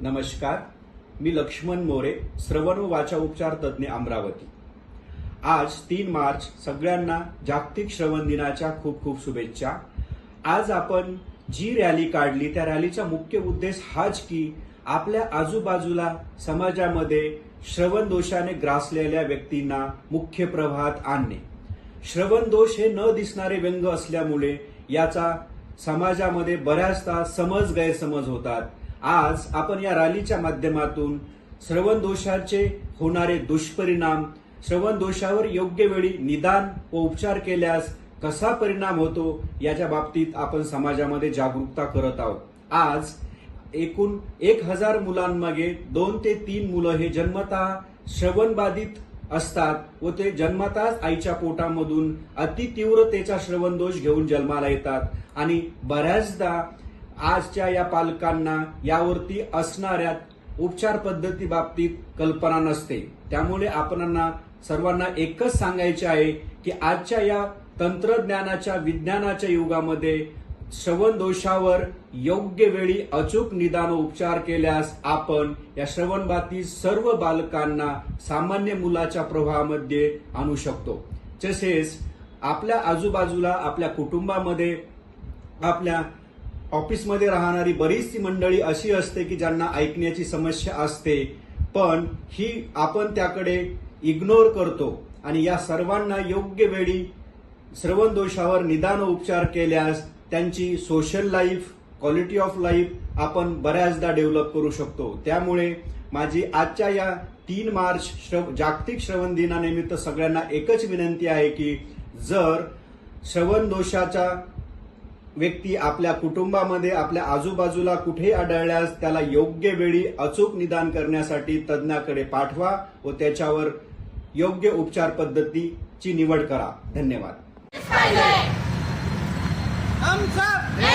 नमस्कार मी लक्ष्मण मोरे श्रवण व वाचा उपचार तज्ज्ञ अमरावती. आज तीन मार्च सगळ्यांना जागतिक श्रवण दिनाच्या खूप खूप शुभेच्छा. आज आपण जी रॅली काढली त्या रॅलीचा मुख्य उद्देश हाच की आपल्या आजूबाजूला समाजामध्ये श्रवण दोषाने ग्रासलेल्या व्यक्तींना मुख्य प्रवाहात आणणे. श्रवण दोष हे न दिसणारे व्यंग असल्यामुळे याचा समाजामध्ये बऱ्याचदा समज गैरसमज होतात. आज आपण या रॅलीच्या माध्यमातून श्रवण दोषाचे होणारे दुष्परिणाम श्रवण दोषावर योग्य वेळी निदान व उपचार केल्यास कसा परिणाम होतो याच्या बाबतीत आपण समाजामध्ये जागरूकता करत आहोत. आज एकूण एक हजार मुलांमागे दोन ते तीन मुलं हे जन्मतः श्रवणबाधित असतात व ते जन्मताच आईच्या पोटामधून अतितीव्रतेचा श्रवण दोष घेऊन जन्माला येतात. आणि बऱ्याचदा आजच्या या पालकांना यावरती असणाऱ्या उपचार पद्धती बाबतीत कल्पना नसते. त्यामुळे आपणांना सर्वांना एकच सांगायचे आहे की आजच्या या तंत्रज्ञानाच्या विज्ञानाच्या युगामध्ये श्रवण दोषावर योग्य वेळी अचूक निदान उपचार केल्यास आपण या श्रवणबाधित सर्व बालकांना सामान्य मुलाच्या प्रवाहामध्ये आणू शकतो. तसेच आपल्या आजूबाजूला आपल्या कुटुंबामध्ये आपल्या ऑफिसमध्ये राहणारी बरीचशी मंडळी अशी असते की ज्यांना ऐकण्याची समस्या असते पण ही आपण त्याकडे इग्नोर करतो आणि या सर्वांना योग्य वेळी श्रवण दोषावर निदान उपचार केल्यास त्यांची social life quality of life आपण बऱ्याचदा डेव्हलप करू शकतो. त्यामुळे माझी आजच्या या तीन मार्च श्रव जागतिक श्रवण दिनानिमित्त सगळ्यांना एकच विनंती आहे की जर श्रवण दोषाचा व्यक्ती आपल्या कुटुंबामध्ये आपल्या आजूबाजूला कुठेही आढळल्यास त्याला योग्य वेळी अचूक निदान करण्यासाठी तज्ज्ञाकडे पाठवा व त्याच्यावर योग्य उपचार पद्धतीची निवड करा. धन्यवाद. thumbs up.